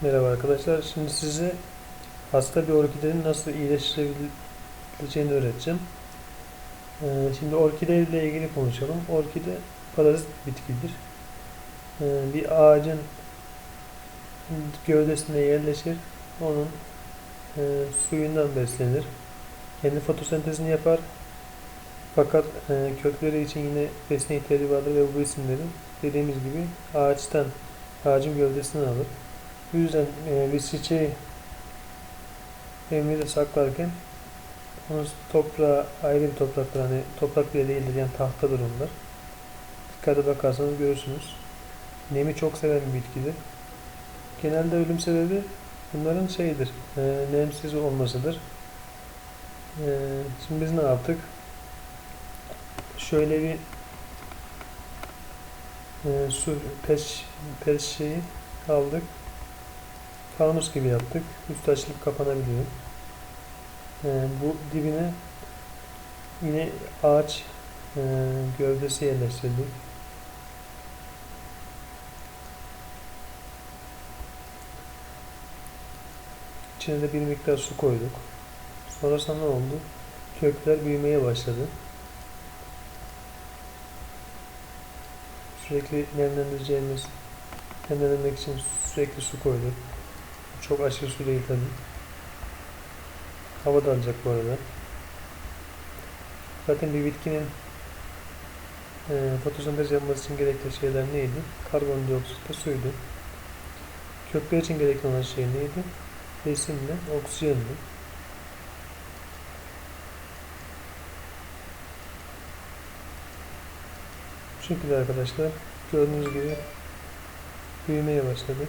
Merhaba arkadaşlar. Şimdi size hasta bir orkidenin nasıl iyileştirebileceğini öğreteceğim. Ee, şimdi orkide ile ilgili konuşalım. Orkide parazit bitkidir. Ee, bir ağacın gövdesine yerleşir. Onun e, suyundan beslenir. Kendi fotosentezini yapar. Fakat e, kökleri için yine besine ihtiyacı vardır ve bu besinleri dediğimiz gibi ağaçtan, ağacın gövdesinden alır. Bu yüzden e, bir çiçeği evimizde saklarken onu toprağa ayrı bir topraktır. Hani toprak bile değildir yani tahtadır onlar. Dikkate bakarsanız görürsünüz. Nemi çok seven bir bitkidir. Genelde ölüm sebebi bunların şeyidir. E, nemsiz olmasıdır. E, şimdi biz ne yaptık? Şöyle bir e, su pes, pes şeyi aldık. Fanus gibi yaptık. Üstü açılıp kapanabiliyor. Ee, bu dibine yine ağaç e, gövdesi yerleştirdik. İçine de bir miktar su koyduk. Sonrasında ne oldu? Kökler büyümeye başladı. Sürekli nemlendireceğimiz, nemlendirmek için sürekli su koyduk. Çok aşırı su değil tabi. Hava da alacak bu arada. Zaten bir bitkinin e, fotosentez yapması için gerekli şeyler neydi? Karbondioksit ve suydu. Kökler için gerekli olan şey neydi? Besinle oksijendi. Bu şekilde arkadaşlar gördüğünüz gibi büyümeye başladı.